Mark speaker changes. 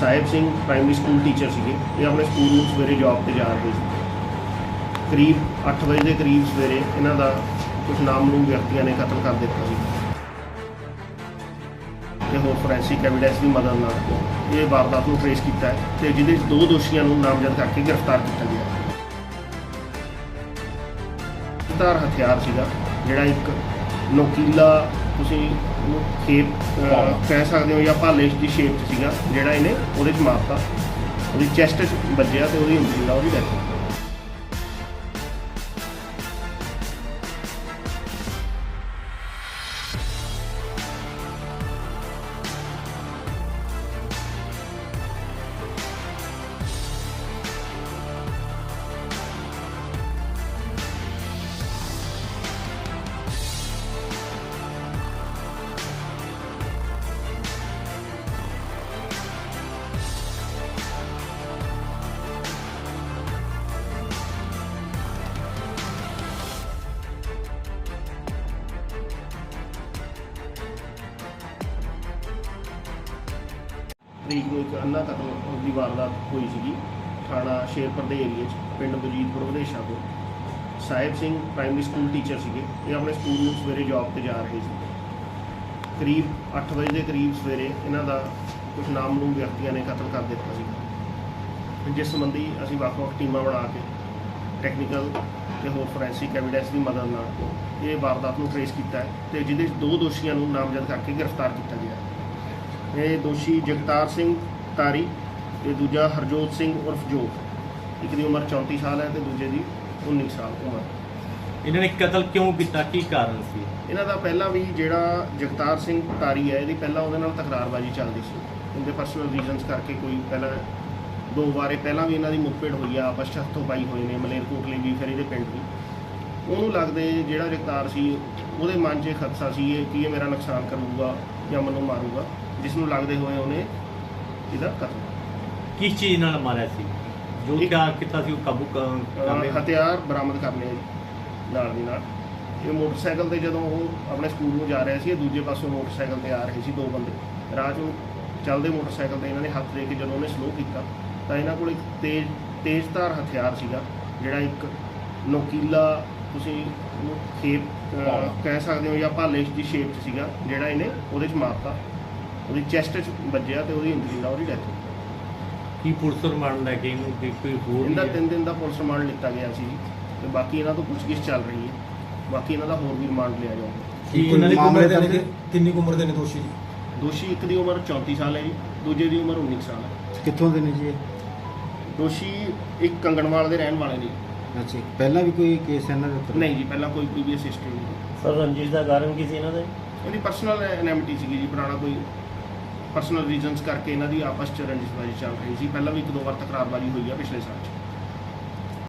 Speaker 1: Sahib Singh primary school teacher ਸੀਗੇ। ਇਹ ਆਪਣੇ ਸਕੂਲ ਨੂੰ ਸਵੇਰੇ ਜੌਬ ਤੇ ਜਾ ਰਹੇ ਸੀ। ਕਰੀਬ 8 ਵਜੇ ਦੇ ਕਰੀਬ ਸਵੇਰੇ ਇਹਨਾਂ ਦਾ ਕੁਝ ਨਾਮਲੂਮ ਵਿਅਕਤੀਆਂ ਨੇ ਕਤਲ ਕਰ ਦਿੱਤਾ ਸੀ। ਤੇ ਹੋਰ ਫੋਰੈਂਸਿਕ ਐਵੀਡੈਂਸ ਦੀ ਮਦਦ ਨਾਲ ਇਹ ਵਾਰਦਾਤ ਨੂੰ ਟ੍ਰੇਸ ਕੀਤਾ ਹੈ ਤੇ ਜਿਹਦੇ ਵਿੱਚ ਦੋ ਦੋਸ਼ੀਆਂ ਨੂੰ ਨਾਮਜ਼ਦ ਕਰਕੇ ਗ੍ਰਿਫਤਾਰ ਕੀਤਾ ਗਿਆ। ਧਾਰ ਹਥਿਆਰ ਸੀਗਾ, ਜਿਹੜਾ ਇੱਕ ਨੋਕੀਲਾ ਤੁਸੀਂ ਉਹਨੂੰ ਖੇਪ ਅਹ, ਕਹਿ ਸਕਦੇ ਹੋ ਜਾਂ ਭਾਲੇ ਦੀ ਸ਼ੇਪ 'ਚ ਸੀਗਾ ਜਿਹੜਾ ਇਹਨੇ ਉਹਦੇ 'ਚ ਮਾਰਤਾ। ਉਹਦੀ ਚੈਸਟ 'ਚ ਵੱਜਿਆ ਤੇ ਉਹਦੀ ਉਂਗਲੀ ਨਾਲ ਉਹਦੀ ਡੈਥ ਤਰੀਕ ਨੂੰ ਇੱਕ ਅੰਨਾ ਕਤਲ ਦੀ ਵਾਰਦਾਤ ਹੋਈ ਸੀਗੀ, ਥਾਣਾ ਸ਼ੇਰਪੁਰ ਦੇ ਏਰੀਏ 'ਚ, ਪਿੰਡ ਬਜੀਤਪੁਰ ਵਿਦੇਸ਼ਾ ਤੋਂ। Sahib Singh primary school teacher ਸੀਗੇ, ਇਹ ਆਪਣੇ ਸਕੂਲ ਨੂੰ ਸਵੇਰੇ ਜੌਬ ਤੇ ਜਾ ਰਹੇ ਸੀ ਕਰੀਬ 8 ਵਜੇ ਦੇ ਕਰੀਬ ਸਵੇਰੇ ਇਹਨਾਂ ਦਾ ਕੁਝ ਨਾਮਲੂਮ ਵਿਅਕਤੀਆਂ ਨੇ ਕਤਲ ਕਰ ਦਿੱਤਾ ਸੀ। ਜਿਸ ਸੰਬੰਧੀ ਅਸੀਂ ਵੱਖ-ਵੱਖ ਟੀਮਾਂ ਬਣਾ ਕੇ ਟੈਕਨੀਕਲ ਤੇ ਹੋਰ ਫੋਰੈਂਸਿਕ ਐਵੀਡੈਂਸ ਦੀ ਮਦਦ ਨਾਲ ਇਹ ਵਾਰਦਾਤ ਨੂੰ ਟ੍ਰੇਸ ਕੀਤਾ ਹੈ ਤੇ ਜਿਹਦੇ ਵਿੱਚ ਦੋ ਦੋਸ਼ੀਆਂ ਨੂੰ ਨਾਮਜ਼ਦ ਕਰਕੇ ਗ੍ਰਿਫਤਾਰ ਕੀਤਾ ਗਿਆ ਹੈ। ਇਹ ਦੋਸ਼ੀ ਜਗਤਾਰ ਸਿੰਘ ਤਾਰੀ ਤੇ ਦੂਜਾ ਹਰਜੋਤ ਸਿੰਘ ਉਰਫ ਜੋਤ। ਇੱਕ ਦੀ ਉਮਰ 34 ਸਾਲ ਹੈ ਤੇ ਦੂਜੇ ਦੀ 19 ਸਾਲ ਉਮਰ।
Speaker 2: ਇਹਨਾਂ ਨੇ ਕਤਲ ਕਿਉਂ ਕੀਤਾ? ਕੀ ਕਾਰਨ ਸੀ?
Speaker 1: ਇਹਨਾਂ ਦਾ ਪਹਿਲਾਂ ਵੀ ਜਿਹੜਾ ਜਗਤਾਰ ਸਿੰਘ ਤਾਰੀ ਹੈ ਇਹਦੀ ਪਹਿਲਾਂ ਉਹਦੇ ਨਾਲ ਤਕਰਾਰਬਾਜ਼ੀ ਚੱਲਦੀ ਸੀ। ਉਹਦੇ ਪਰਸਨਲ ਰੀਜ਼ਨਸ ਕਰਕੇ ਕੋਈ ਪਹਿਲਾਂ ਦੋ ਵਾਰੇ ਪਹਿਲਾਂ ਵੀ ਇਹਨਾਂ ਦੀ ਮੁੱਠਭੇੜ ਹੋਈ ਆ ਆਪਸ 'ਚ ਹੱਥੋਂ ਪਾਈ ਹੋਏ ਨੇ ਮਲੇਰਕੋਟਲੇ ਵੀ ਫਿਰ ਇਹਦੇ ਪਿੰਡ ਵੀ। ਉਹਨੂੰ ਲੱਗਦੇ ਜਿਹੜਾ ਜਗਤਾਰ ਸੀ ਉਹਦੇ ਮਨ 'ਚ ਖਦਸ਼ਾ ਸੀ ਇਹ ਕਿ ਇਹ ਮੇਰਾ ਨੁਕਸਾਨ ਕਰੂਗਾ ਜਾਂ ਮੈਨੂੰ ਮਾਰੂਗਾ ਜਿਸ ਨੂੰ ਲੱਗਦੇ ਹੋਏ ਉਹਨੇ ਇਹਦਾ ਕਤਲ
Speaker 2: ਕਿਸ ਚੀਜ਼ ਨਾਲ ਮਾਰਿਆ ਸੀ? ਜੋ
Speaker 1: ਇੱਕ-
Speaker 2: ਕਿਆ ਕੀਤਾ ਸੀ ਉਹ ਕਾਬੂ ਕ-
Speaker 1: ਅਹ ਹਥਿਆਰ ਬਰਾਮਦ ਕਰ ਲਿਆ ਜੀ ਨਾਲ ਦੀ ਨਾਲ। ਇਹ ਮੋਟਰਸਾਈਕਲ ਤੇ ਜਦੋਂ ਉਹ ਆਪਣੇ ਸਕੂਲ ਨੂੰ ਜਾ ਰਿਹਾ ਸੀ ਇਹ ਦੂਜੇ ਪਾਸੋਂ ਮੋਟਰਸਾਈਕਲ ਤੇ ਆ ਰਹੇ ਸੀ ਦੋ ਬੰਦੇ। ਰਾਹ 'ਚੋਂ ਚੱਲਦੇ ਮੋਟਰਸਾਈਕਲ ਤੇ ਇਹਨਾਂ ਨੇ ਹੱਥ ਦੇ ਕੇ ਜਦੋਂ ਉਹਨੇ ਸਲੋ ਕੀਤਾ ਤਾਂ ਇਹਨਾਂ ਕੋਲ ਇੱਕ ਤੇਜ਼ ਤੇਜ਼ਧਾਰ ਹਥਿਆਰ ਸੀਗਾ ਜਿਹੜਾ ਇੱਕ ਨੋਕੀਲਾ ਤੁਸੀਂ ਉਹਨੂੰ ਖੇਪ ਅਹ, ਕਹਿ ਸਕਦੇ ਹੋ ਜਾਂ ਭਾਲੇ ਦੀ ਸ਼ੇਪ 'ਚ ਸੀਗਾ ਜਿਹੜਾ ਇਹਨੇ ਉਹਦੇ 'ਚ ਮਾਰਤਾ। ਉਹਦੀ ਚੈਸਟ 'ਚ ਵੱਜਿਆ ਤੇ ਉਹਦੀ ਉਂਗਲੀ ਨਾਲ ਉਹਦੀ ਡੈਥ ਹੋ ਗਈ।
Speaker 2: ਕੀ ਪੁਲਿਸ ਰਿਮਾਂਡ ਲੈ ਕੇ ਇਹਨੂੰ ਕਿ ਕੋਈ ਹੋਰ
Speaker 1: ਇਹਦਾ
Speaker 2: ਵੀ
Speaker 1: ਦਿਨ ਦਾ ਪੁਲਿਸ ਰਿਮਾਂਡ ਲਿੱਤਾ ਗਿਆ ਸੀ ਜੀ ਤੇ ਬਾਕੀ ਇਹਨਾਂ ਤੋਂ ਪੁੱਛਗਿੱਛ ਚੱਲ ਰਹੀ ਹੈ। ਬਾਕੀ ਇਹਨਾਂ ਦਾ ਹੋਰ ਵੀ ਰਿਮਾਂਡ ਲਿਆ ਜਾਊਗਾ।
Speaker 2: ਕੀ ਇਹਨਾਂ ਦੀ
Speaker 3: ਮਾਮਲੇ
Speaker 2: ਉਮਰ
Speaker 3: ਦੇ
Speaker 2: ਕਿੰਨੀ-
Speaker 3: ਕਿੰਨੀ ਕੁ ਉਮਰ ਦੇ ਨੇ ਦੋਸ਼ੀ ਜੀ?
Speaker 1: ਦੋਸ਼ੀ ਇੱਕ ਦੀ ਉਮਰ 34 ਸਾਲ ਹੈ ਜੀ ਦੂਜੇ ਦੀ ਉਮਰ 19 ਸਾਲ ਹੈ।
Speaker 3: ਕਿੱਥੋਂ ਦੇ ਨੇ ਜੀ ਇਹ?
Speaker 1: ਦੋਸ਼ੀ ਇੱਕ ਕੰਗਣਵਾਲ ਦੇ ਰਹਿਣ ਵਾਲੇ ਨੇ।
Speaker 3: ਅੱਛਾ ਪਹਿਲਾਂ ਵੀ ਕੋਈ ਕੇਸ ਇਹਨਾਂ ਦੇ ਉੱਪਰ
Speaker 1: ਨਹੀਂ ਜੀ ਪਹਿਲਾਂ ਕੋਈ ਪ੍ਰੀਵੀਅਸ ਹਿਸਟਰੀ ਨਹੀਂ
Speaker 4: ਸਰ ਰੰਜਿਸ਼ ਦਾ ਕਾਰਨ ਕੀ ਸੀ ਇਹਨਾਂ ਦੇ?
Speaker 1: ਇਹਦੀ ਪਰਸਨਲ ਐਨੈਮਿਟੀ ਸੀਗੀ ਜੀ ਪੁਰਾਣਾ ਕੋਈ ਪਰਸਨਲ ਰੀਜ਼ਨਸ ਕਰਕੇ ਇਹਨਾਂ ਦੀ ਆਪਸ ਚ ਰੰਜਿਸ਼ਬਾਜ਼ੀ ਚੱਲ ਰਹੀ ਸੀ। ਪਹਿਲਾਂ ਵੀ ਇੱਕ ਦੋ ਵਾਰ ਤਕਰਾਰਬਾਜ਼ੀ ਹੋਈ ਆ ਪਿਛਲੇ ਸਾਲ ਚ।